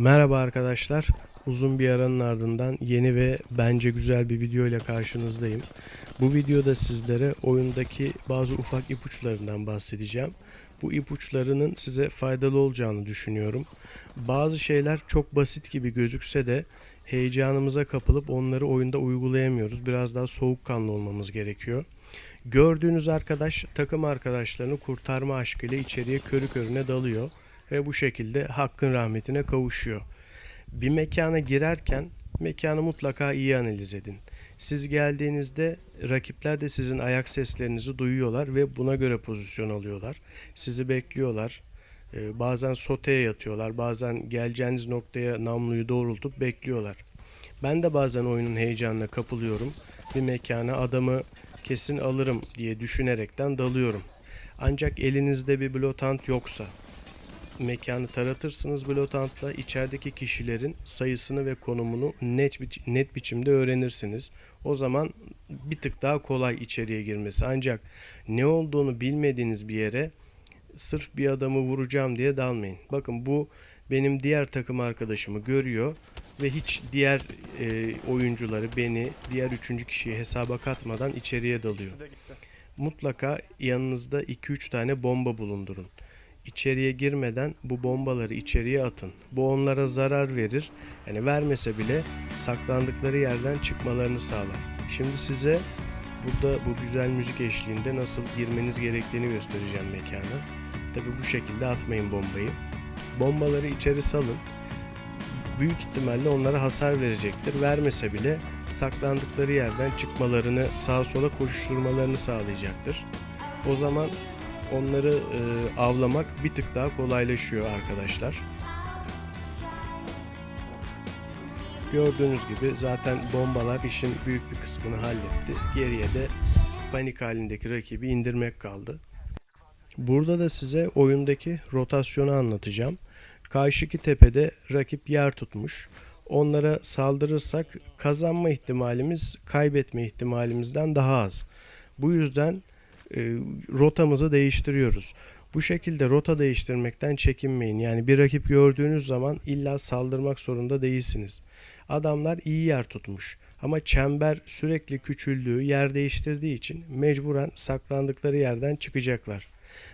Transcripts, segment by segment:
Merhaba arkadaşlar. Uzun bir aranın ardından yeni ve bence güzel bir video ile karşınızdayım. Bu videoda sizlere oyundaki bazı ufak ipuçlarından bahsedeceğim. Bu ipuçlarının size faydalı olacağını düşünüyorum. Bazı şeyler çok basit gibi gözükse de heyecanımıza kapılıp onları oyunda uygulayamıyoruz. Biraz daha soğukkanlı olmamız gerekiyor. Gördüğünüz arkadaş takım arkadaşlarını kurtarma aşkıyla içeriye körü körüne dalıyor ve bu şekilde hakkın rahmetine kavuşuyor. Bir mekana girerken mekanı mutlaka iyi analiz edin. Siz geldiğinizde rakipler de sizin ayak seslerinizi duyuyorlar ve buna göre pozisyon alıyorlar. Sizi bekliyorlar. Ee, bazen soteye yatıyorlar, bazen geleceğiniz noktaya namluyu doğrultup bekliyorlar. Ben de bazen oyunun heyecanına kapılıyorum. Bir mekana adamı kesin alırım diye düşünerekten dalıyorum. Ancak elinizde bir blotant yoksa mekanı taratırsınız blotantla içerideki kişilerin sayısını ve konumunu net biç- net biçimde öğrenirsiniz. O zaman bir tık daha kolay içeriye girmesi. Ancak ne olduğunu bilmediğiniz bir yere sırf bir adamı vuracağım diye dalmayın. Bakın bu benim diğer takım arkadaşımı görüyor ve hiç diğer e, oyuncuları beni diğer üçüncü kişiyi hesaba katmadan içeriye dalıyor. Mutlaka yanınızda 2-3 tane bomba bulundurun. İçeriye girmeden bu bombaları içeriye atın. Bu onlara zarar verir. Yani vermese bile saklandıkları yerden çıkmalarını sağlar. Şimdi size burada bu güzel müzik eşliğinde nasıl girmeniz gerektiğini göstereceğim mekana. Tabi bu şekilde atmayın bombayı. Bombaları içeri salın. Büyük ihtimalle onlara hasar verecektir. Vermese bile saklandıkları yerden çıkmalarını, sağa sola koşuşturmalarını sağlayacaktır. O zaman onları e, avlamak bir tık daha kolaylaşıyor arkadaşlar. Gördüğünüz gibi zaten bombalar işin büyük bir kısmını halletti. Geriye de panik halindeki rakibi indirmek kaldı. Burada da size oyundaki rotasyonu anlatacağım. Karşıki tepede rakip yer tutmuş. Onlara saldırırsak kazanma ihtimalimiz kaybetme ihtimalimizden daha az. Bu yüzden e, rotamızı değiştiriyoruz. Bu şekilde rota değiştirmekten çekinmeyin. Yani bir rakip gördüğünüz zaman illa saldırmak zorunda değilsiniz. Adamlar iyi yer tutmuş. Ama çember sürekli küçüldüğü, yer değiştirdiği için mecburen saklandıkları yerden çıkacaklar.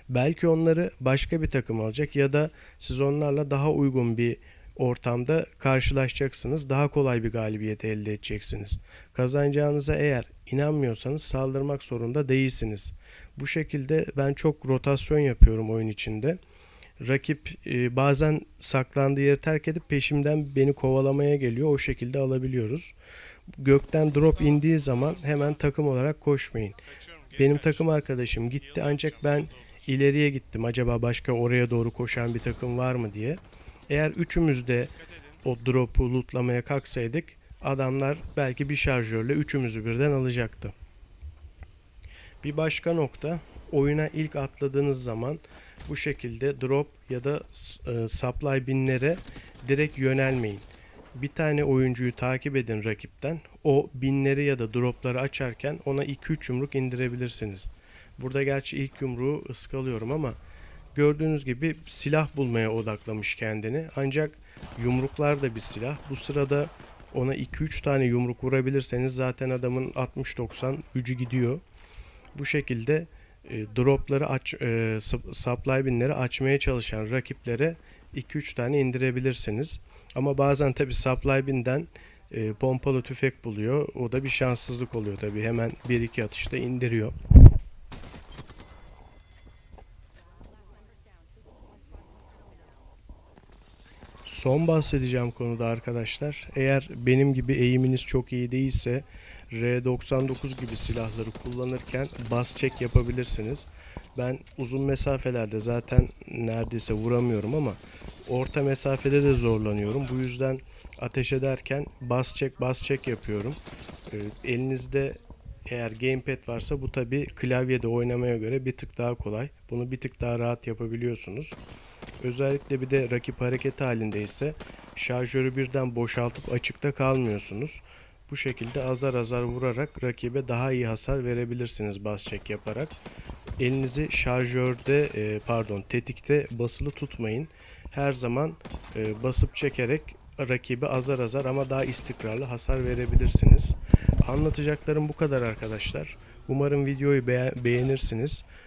Belki onları başka bir takım alacak ya da siz onlarla daha uygun bir ortamda karşılaşacaksınız. Daha kolay bir galibiyet elde edeceksiniz. Kazanacağınıza eğer inanmıyorsanız saldırmak zorunda değilsiniz. Bu şekilde ben çok rotasyon yapıyorum oyun içinde. Rakip e, bazen saklandığı yeri terk edip peşimden beni kovalamaya geliyor. O şekilde alabiliyoruz. Gökten drop indiği zaman hemen takım olarak koşmayın. Benim takım arkadaşım gitti ancak ben ileriye gittim. Acaba başka oraya doğru koşan bir takım var mı diye. Eğer üçümüz de o drop'u lootlamaya kalksaydık adamlar belki bir şarjörle üçümüzü birden alacaktı. Bir başka nokta oyuna ilk atladığınız zaman bu şekilde drop ya da e, supply binlere direkt yönelmeyin. Bir tane oyuncuyu takip edin rakipten. O binleri ya da dropları açarken ona 2-3 yumruk indirebilirsiniz. Burada gerçi ilk yumruğu ıskalıyorum ama gördüğünüz gibi silah bulmaya odaklamış kendini. Ancak yumruklar da bir silah. Bu sırada ona 2-3 tane yumruk vurabilirseniz zaten adamın 60-90 gücü gidiyor. Bu şekilde e, dropları aç, e, sup- supply binleri açmaya çalışan rakiplere 2-3 tane indirebilirsiniz. Ama bazen tabi supply binden e, pompalı tüfek buluyor. O da bir şanssızlık oluyor tabi. Hemen 1-2 atışta indiriyor. Son bahsedeceğim konuda arkadaşlar. Eğer benim gibi eğiminiz çok iyi değilse R99 gibi silahları kullanırken bas çek yapabilirsiniz. Ben uzun mesafelerde zaten neredeyse vuramıyorum ama orta mesafede de zorlanıyorum. Bu yüzden ateş ederken bas çek bas çek yapıyorum. Ee, elinizde eğer gamepad varsa bu tabi klavyede oynamaya göre bir tık daha kolay. Bunu bir tık daha rahat yapabiliyorsunuz. Özellikle bir de rakip hareket halindeyse şarjörü birden boşaltıp açıkta kalmıyorsunuz. Bu şekilde azar azar vurarak rakibe daha iyi hasar verebilirsiniz bas çek yaparak. Elinizi şarjörde e, pardon tetikte basılı tutmayın. her zaman e, basıp çekerek rakibi azar azar ama daha istikrarlı hasar verebilirsiniz. Anlatacaklarım bu kadar arkadaşlar. Umarım videoyu beğen- beğenirsiniz.